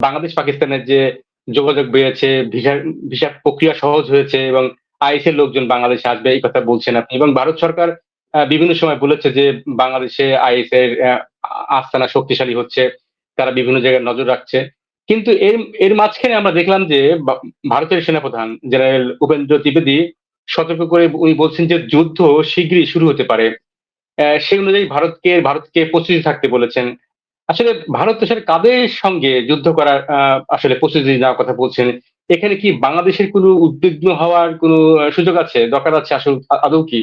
বাংলাদেশ পাকিস্তানের যে যোগাযোগ বেড়েছে, ভিসা ভিসা প্রক্রিয়া সহজ হয়েছে এবং আইএসের লোকজন বাংলাদেশে আসবে, এই কথা বলছেন আপনি। এবং ভারত সরকার বিভিন্ন সময় বলেছে যে বাংলাদেশে আইএস এর আস্তানা শক্তিশালী হচ্ছে, তারা বিভিন্ন জায়গায় নজর রাখছে। কিন্তু এর এর মাঝখানে আমরা দেখলাম যে ভারতের সেনাপ্রধান জেনারেল উপেন্দ্র ত্রিবেদী সতর্ক করে উনি বলছেন যে যুদ্ধ শীঘ্রই শুরু হতে পারে। সেই অনুযায়ী ভারতকে ভারতকে প্রস্তুতি থাকতে বলেছেন। আসলে ভারত দেশের কাদের সঙ্গে যুদ্ধ করার আসলে প্রস্তুতি নেওয়ার কথা বলছেন? এখানে কি বাংলাদেশের কোনো উদ্বিগ্ন হওয়ার কোনো সুযোগ আছে, দরকার আছে আসলে আদৌ কি?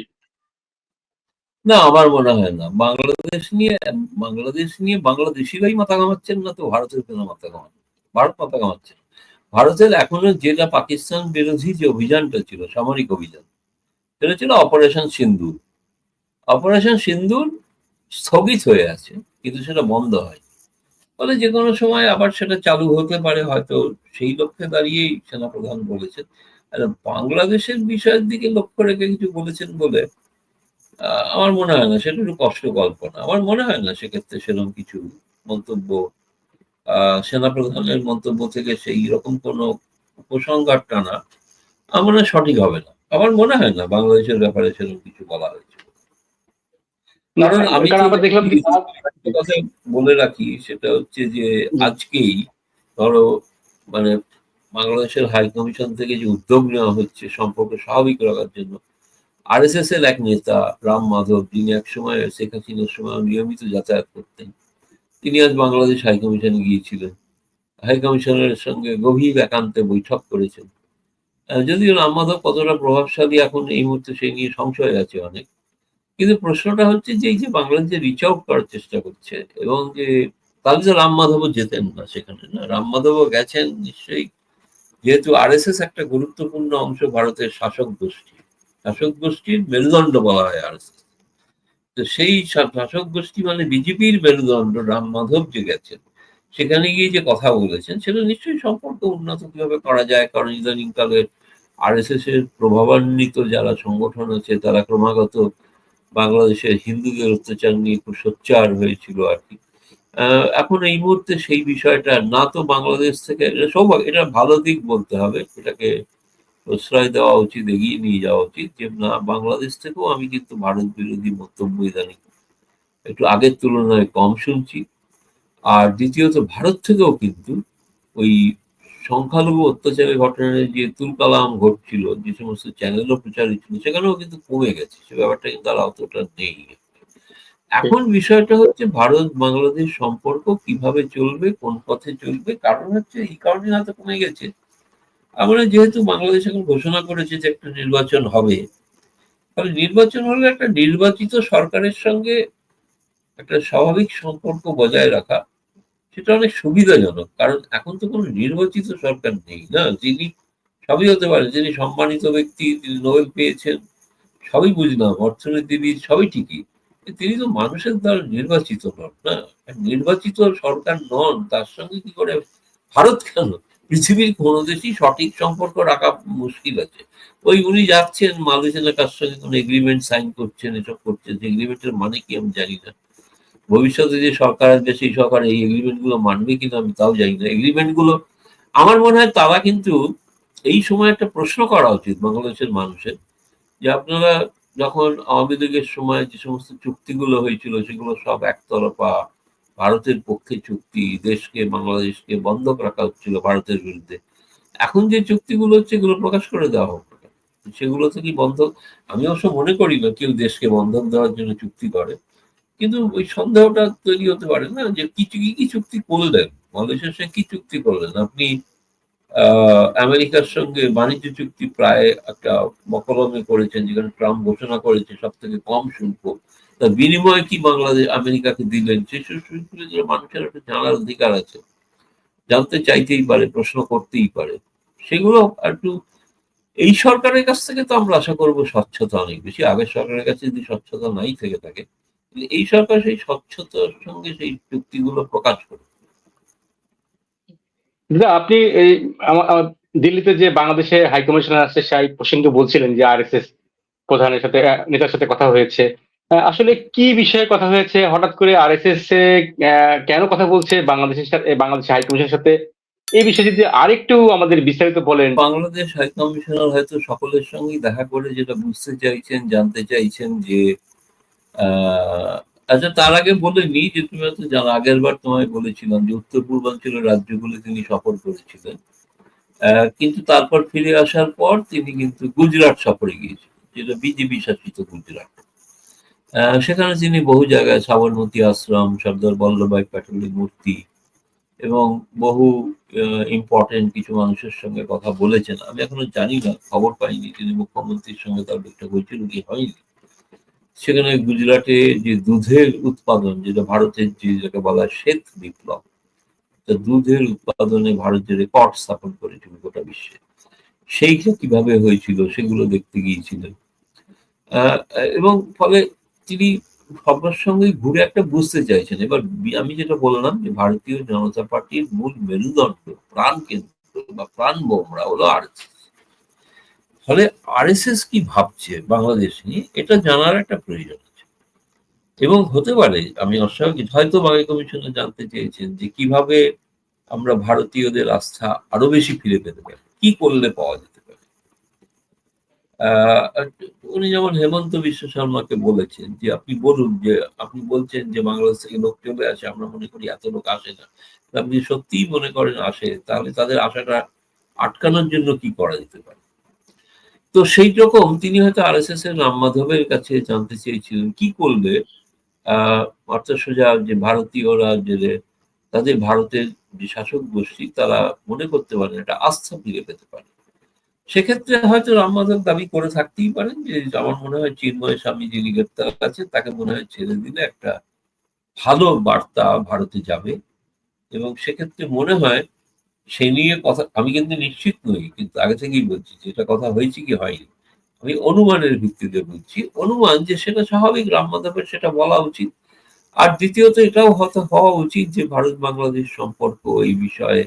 না, আমার মনে হয় না। বাংলাদেশ নিয়ে বাংলাদেশ নিয়ে বাংলাদেশিরাই মাথা কামাচ্ছেন না তো ভারতের কেন মাথা কামাচ্ছেন ভারত মাথা কামাচ্ছে ভারতের এখনও যেটা পাকিস্তান বিরোধী যে অভিযানটা ছিল, সামরিক অভিযান, সেটা ছিল অপারেশন সিন্দুর। অপারেশন সিন্দুর স্থগিত হয়ে আছে। কিন্তু সেটা বন্ধ হয়। ফলে যে কোনো সময় আবার সেটা চালু হতে পারে, হয়তো সেই লক্ষ্যে দাঁড়িয়েই সেনাপ্রধান বলেছেন। আর বাংলাদেশের বিষয়ের দিকে লক্ষ্য রেখে কিছু বলেছেন বলে আমার মনে হয় না। সেটা একটু কষ্ট কল্পনা আমার মনে হয় না সেক্ষেত্রে সেরকম কিছু মন্তব্য সেনাপ্রধানের মন্তব্য থেকে সেই রকম কোনো উপসংহার টানা আমার সঠিক হবে না। আমার মনে হয় না বাংলাদেশের ব্যাপারে সেরকম কিছু বলা হয়েছে। কারণ আমি দেখলাম বলে রাখি সেটা হচ্ছে যে আজকেই ধরো মানে বাংলাদেশের হাই কমিশন থেকে যে উদ্যোগ নেওয়া হচ্ছে সম্পর্ক স্বাভাবিক রাখার জন্য আর এস এস এর এক নেতা রাম মাধব যিনি এক সময় শেখ হাসিনার সময় নিয়মিত যাতায়াত করতেন তিনি আজ বাংলাদেশ হাই কমিশনে গিয়েছিলেন। হাই কমিশনের সঙ্গে গভীর একান্তে বৈঠক করেছেন। যদিও রাম মাধব কতটা প্রভাবশালী এখন এই মুহূর্তে সে নিয়ে সংশয় আছে অনেক কিন্তু প্রশ্নটা হচ্ছে যে এই যে বাংলাদেশ রিচ আউট করার চেষ্টা করছে এবং যে তাহলে তো রাম মাধবও যেতেন না সেখানে, না? রাম মাধবও গেছেন নিশ্চয়ই। যেহেতু আর একটা গুরুত্বপূর্ণ অংশ ভারতের শাসক গোষ্ঠী। শাসক গোষ্ঠীর মেরুদণ্ড বলা হয় আর তো সেই শাসক গোষ্ঠী মানে বিজেপির মেরুদণ্ড রাম মাধব যে গেছেন, সেখানে গিয়ে যে কথা বলেছেন, সেটা নিশ্চয়ই সম্পর্ক উন্নত কীভাবে করা যায়? কারণ ইদানিংকালে আর এস এস এর প্রভাবান্বিত যারা সংগঠন আছে, তারা ক্রমাগত বাংলাদেশের হিন্দুদের অত্যাচার নিয়ে খুব সোচ্চার হয়েছিল আর কি। এখন এই মুহূর্তে সেই বিষয়টা না তো বাংলাদেশ থেকে সব এটা ভালো দিক বলতে হবে, এটাকে প্রশ্রয় দেওয়া উচিত, এগিয়ে নিয়ে যাওয়া উচিত যে না, বাংলাদেশ থেকেও আমি কিন্তু ভারত বিরোধী বক্তব্য ইদানিং একটু আগের তুলনায় কম শুনছি। আর দ্বিতীয়ত, ভারত থেকেও কিন্তু ওই সংখ্যালঘু অত্যাচারের ঘটনায় যে তুল কালাম ঘটছিল, যে সমস্ত চ্যানেলও প্রচারিত ছিল সেখানেও কিন্তু কমে গেছে। সে ব্যাপারটা কিন্তু আর অতটা নেই। এখন বিষয়টা হচ্ছে ভারত বাংলাদেশ সম্পর্ক কীভাবে চলবে, কোন পথে চলবে, কারণ হচ্ছে এই কারণে হয়তো কমে গেছে। আমরা যেহেতু বাংলাদেশ এখন ঘোষণা করেছে যে একটা নির্বাচন হবে, তাহলে নির্বাচন হলে একটা নির্বাচিত সরকারের সঙ্গে একটা স্বাভাবিক সম্পর্ক বজায় রাখা সেটা অনেক সুবিধাজনক। কারণ এখন তো কোনো নির্বাচিত সরকার নেই, না? যিনি সবই হতে পারে, যিনি সম্মানিত ব্যক্তি তিনি নোবেল পেয়েছেন, সবই বুঝলাম অর্থনীতিবিদ সবই ঠিকই। তিনি তো মানুষের দ্বারা নির্বাচিত নন, না? নির্বাচিত সরকার নন, তার সঙ্গে কি করে? ভারত কেন? পৃথিবীর কোনো দেশই সঠিক সম্পর্ক রাখা মুশকিল আছে। ওই উনি যাচ্ছেন, মালয়েশিয়ার কার সঙ্গে কোনো এগ্রিমেন্ট সাইন করছেন, এসব করছেন এগ্রিমেন্টের মানে কি আমি জানি না। ভবিষ্যতে যে সরকার আসবে, সেই সরকার এই এগ্রিমেন্টগুলো মানবে কিনা আমি তাও জানি না। এগ্রিমেন্টগুলো, আমার মনে হয় তারা কিন্তু এই সময় একটা প্রশ্ন করা উচিত বাংলাদেশের মানুষের, যে আপনারা যখন আওয়ামী লীগের সময় যে সমস্ত চুক্তিগুলো হয়েছিল, সেগুলো সব একতরফা ভারতের পক্ষে চুক্তি, দেশকে, বাংলাদেশকে বন্ধক রাখা হচ্ছিল ভারতের বিরুদ্ধে। এখন যে চুক্তিগুলো হচ্ছে, এগুলো প্রকাশ করে দেওয়া হোক সেগুলো থেকে বন্ধক, আমি অবশ্য মনে করি না কেউ দেশকে বন্ধক দেওয়ার জন্য চুক্তি করে। কিন্তু ওই সন্দেহটা তৈরি হতে পারে না যে কিছু কি কি চুক্তি করলেন? বাংলাদেশের সঙ্গে কি চুক্তি করলেন? আপনি আমেরিকার সঙ্গে বাণিজ্য চুক্তি প্রায় একটা মকলমে করেছেন, যেখানে ট্রাম্প ঘোষণা করেছে সব থেকে কম শুল্ক। তার বিনিময়ে কি বাংলাদেশ, আমেরিকাকে দিলেন? সেই সুযোগগুলো মানুষের একটা জানার অধিকার আছে। জানতে চাইতেই পারে, প্রশ্ন করতেই পারে। সেগুলো একটু, এই সরকারের কাছ থেকে তো আমরা আশা করব স্বচ্ছতা অনেক বেশি। আগের সরকারের কাছে যদি স্বচ্ছতা নাই থেকে থাকে এই সরকার সেই স্বচ্ছতার সঙ্গে সেই চুক্তিগুলো প্রকাশ করে আপনি এই দিল্লিতে যে বাংলাদেশে হাইকমিশনার আছে সেই প্রসঙ্গে বলছিলেন যে আর প্রধানের সাথে নেতার সাথে কথা হয়েছে। আসলে কি বিষয়ে কথা হয়েছে? হঠাৎ করে আর এস এস কেন কথা বলছে বাংলাদেশের সাথে বাংলাদেশ হাইকমিশনের সাথে? এই বিষয়ে যদি আরেকটু আমাদের বিস্তারিত বলেন। বাংলাদেশ হাই কমিশনার হয়তো সকলের সঙ্গেই দেখা করে যেটা বুঝতে চাইছেন জানতে চাইছেন যে আচ্ছা তার আগে বলে নি যে তুমি হয়তো জানো আগের বার তোমায় বলেছিলাম যে উত্তর পূর্বাঞ্চলের রাজ্যগুলো তিনি সফর করেছিলেন কিন্তু তারপর ফিরে আসার পর তিনি কিন্তু গুজরাট সফরে গিয়েছিলেন, যেটা বিজেপি শাসিত গুজরাট। সেখানে তিনি বহু জায়গায় সাবরমতী আশ্রম, সর্দার বল্লভভাই প্যাটেলের মূর্তি এবং বহু ইম্পর্টেন্ট কিছু মানুষের সঙ্গে কথা বলেছেন। আমি এখনও জানি না, খবর পাইনি তিনি মুখ্যমন্ত্রীর সঙ্গে তার একটা হয়েছিল কি হয়নি। সেখানে গুজরাটে যে দুধের উৎপাদন, যেটা ভারতের যে যাকে বলা হয় শ্বেত বিপ্লব, তা দুধের উৎপাদনে ভারত যে রেকর্ড স্থাপন করেছিল গোটা বিশ্বে। সেইটা কীভাবে হয়েছিল সেগুলো দেখতে গিয়েছিলেন। এবং ফলে তিনি সবার সঙ্গে ঘুরে একটা বুঝতে চাইছেন। এবার আমি যেটা বললাম যে ভারতীয় জনতা পার্টির মূল মেরুদণ্ড প্রাণ কেন্দ্র বা প্রাণ বোমরা হলো আর ফলে আরএসএস কি ভাবছে বাংলাদেশ নিয়ে, এটা জানার একটা প্রয়োজন আছে। এবং হতে পারে, আমি অস্বাভাবিক, হয়তো বাঙালি কমিশনে জানতে চেয়েছেন যে কীভাবে আমরা ভারতীয়দের আস্থা আরও বেশি ফিরে পেতে পারি, কি করলে পাওয়া যেতে পারে। উনি যেমন হেমন্ত বিশ্ব শর্মাকে বলেছেন যে, আপনি বলুন যে, আপনি বলছেন যে বাংলাদেশ থেকে লোক চলে আসে, আমরা মনে করি এত লোক আসে না। আপনি সত্যিই মনে করেন আসে, তাহলে তাদের আশাটা আটকানোর জন্য কি করা যেতে পারে? তো সেই রকম তিনি হয়তো আর এস এস এর রাম মাধবের কাছে জানতে চেয়েছিলেন। কি করলে অর্থাৎ সোজা যে ভারতীয়রা যে তাদের ভারতের যে শাসক গোষ্ঠী, তারা মনে করতে পারেন একটা আস্থা ফিরে পেতে পারে। সেক্ষেত্রে হয়তো রাম মাধব দাবি করে থাকতেই পারেন যে, আমার মনে হয় চিন্ময় স্বামী যিনি গ্রেপ্তার আছে, তাকে মনে হয় ছেড়ে দিলে একটা ভালো বার্তা ভারতে যাবে। এবং সেক্ষেত্রে মনে হয় সে নিয়ে কথা, আমি কিন্তু নিশ্চিত নই, কিন্তু আগে থেকেই বলছি যে এটা কথা হয়েছে কি হয়নি। আমি অনুমানের ভিত্তিতে বলছি, অনুমান যে সেটা স্বাভাবিক, রাম মাধবের সেটা বলা উচিত। আর দ্বিতীয়ত এটাও হয়তো হওয়া উচিত যে ভারত বাংলাদেশ সম্পর্ক এই বিষয়ে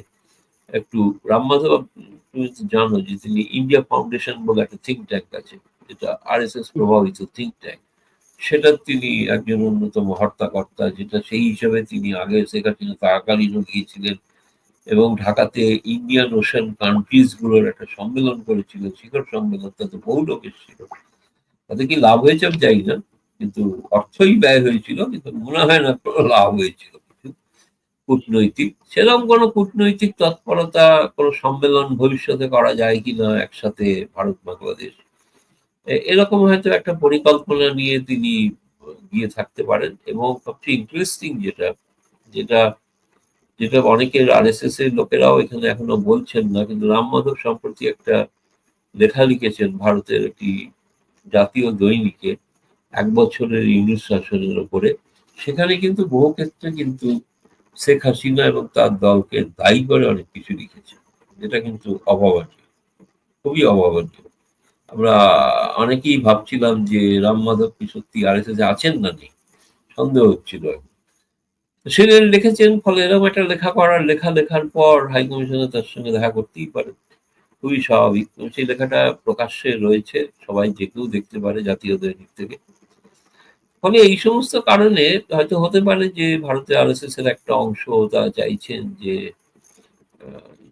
একটু, রাম মাধব, তুমি তো জানো যে তিনি ইন্ডিয়া ফাউন্ডেশন বলে একটা থিঙ্ক ট্যাঙ্ক আছে, যেটা আর এস এস প্রভাবিত থিঙ্ক ট্যাঙ্ক সেটা তিনি একজন অন্যতম হর্তাকর্তা, যেটা সেই হিসাবে তিনি আগে শেখ হাসিনা থাকাকালীনও গিয়েছিলেন। এবং ঢাকাতে ইন্ডিয়ান ওশান কান্ট্রিজগুলোর একটা সম্মেলন করেছিল, শিখর সম্মেলন, তাতে বহু লোক এসেছিল। তাতে কি লাভ হয়েছে আমি জানি না, কিন্তু অর্থই ব্যয় হয়েছিল, কিন্তু মনে হয় না লাভ হয়েছিল। কূটনৈতিক, সেরকম কোনো কূটনৈতিক তৎপরতা, কোনো সম্মেলন ভবিষ্যতে করা যায় কিনা একসাথে ভারত, বাংলাদেশ এরকম হয়তো একটা পরিকল্পনা নিয়ে তিনি গিয়ে থাকতে পারেন। এবং সবচেয়ে ইন্টারেস্টিং যেটা যেটা যেটা অনেকের আর এস এস এর লোকেরাও এখানে এখনও বলছেন না, কিন্তু রাম মাধব সম্প্রতি একটা লেখা লিখেছেন ভারতের একটি জাতীয় দৈনিকে, এক বছরের ইংলিশ শাসনের ওপরে। সেখানে কিন্তু বহু ক্ষেত্রে কিন্তু শেখ হাসিনা এবং তার দলকে দায়ী করে অনেক কিছু লিখেছে, যেটা কিন্তু অভাবনীয়, খুবই অভাবনীয়। আমরা অনেকেই ভাবছিলাম যে রাম মাধব কি সত্যি আর এস আছেন না নেই, সন্দেহ হচ্ছিল সেটা লিখেছেন, ফলে এরকম একটা লেখা করার লেখা লেখার পর হাই কমিশনার তার সঙ্গে দেখা করতেই পারে। খুবই স্বাভাবিক। সেই লেখাটা প্রকাশ্যে রয়েছে, সবাই যে কেউ দেখতে পারে জাতীয় দৈনিক থেকে। ফলে এই সমস্ত কারণে হয়তো হতে পারে যে ভারতে আর এস এর একটা অংশ তারা চাইছেন যে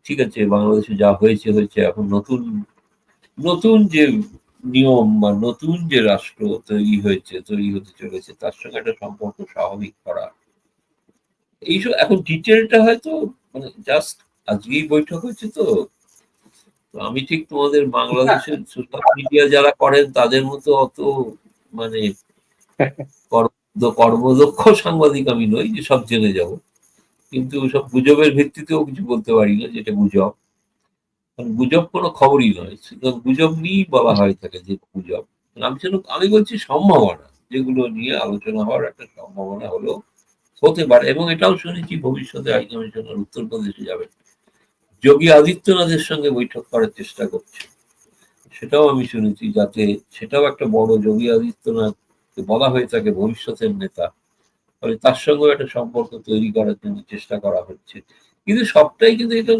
ঠিক আছে, বাংলাদেশে যা হয়েছে হয়েছে। এখন নতুন নতুন যে নিয়ম বা নতুন যে রাষ্ট্র তৈরি হয়েছে, তৈরি হতে চলেছে, তার সঙ্গে একটা সম্পর্ক স্বাভাবিক করা এইসব এখন ডিটেলটা হয়তো মানে জাস্ট আজকেই বৈঠক হয়েছে তো। আমি ঠিক তোমাদের বাংলাদেশের সোশ্যাল মিডিয়া যারা করেন তাদের মতো অত মানে কর্মদক্ষ সাংবাদিক আমি নই যে সব জেনে যাব। কিন্তু সব গুজবের ভিত্তিতেও কিছু বলতে পারি না যেটা গুজব। কারণ গুজব কোনো খবরই নয়। সুতরাং গুজব নিয়েই বলা হয় থাকে যে গুজব। আমি যেন আমি বলছি সম্ভাবনা যেগুলো নিয়ে আলোচনা হওয়ার একটা সম্ভাবনা হলো। হতে পারে এবং এটাও শুনেছি ভবিষ্যতে হাই কমিশনার উত্তরপ্রদেশে যাবেন। যোগী আদিত্যনাথের সঙ্গে বৈঠক করার চেষ্টা করছে। সেটাও আমি শুনেছি যাতে সেটাও একটা বড় যোগী আদিত্যনাথ বলা হয়ে থাকে ভবিষ্যতের নেতা। ফলে তার সঙ্গেও একটা সম্পর্ক তৈরি করার জন্য চেষ্টা করা হচ্ছে। কিন্তু সবটাই কিন্তু এটা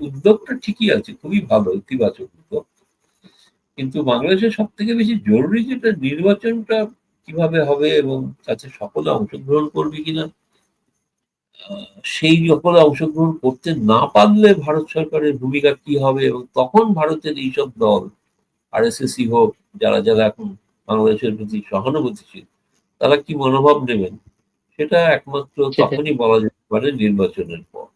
উদ্যোগটা ঠিকই আছে, খুবই ভালো, ইতিবাচক উদ্যোগ। কিন্তু বাংলাদেশের সব থেকে বেশি জরুরি যেটা নির্বাচনটা কীভাবে হবে এবং তাতে সকলে অংশগ্রহণ করবে কিনা? সেই ব্যাপারে অংশগ্রহণ করতে না পারলে ভারত সরকারের ভূমিকা কি হবে এবং তখন ভারতের এইসব দল আর এস হোক যারা যারা এখন বাংলাদেশের প্রতি সহানুভূতিশীল তারা কি মনোভাব নেবেন? সেটা একমাত্র তখনই বলা যেতে পারে নির্বাচনের পর।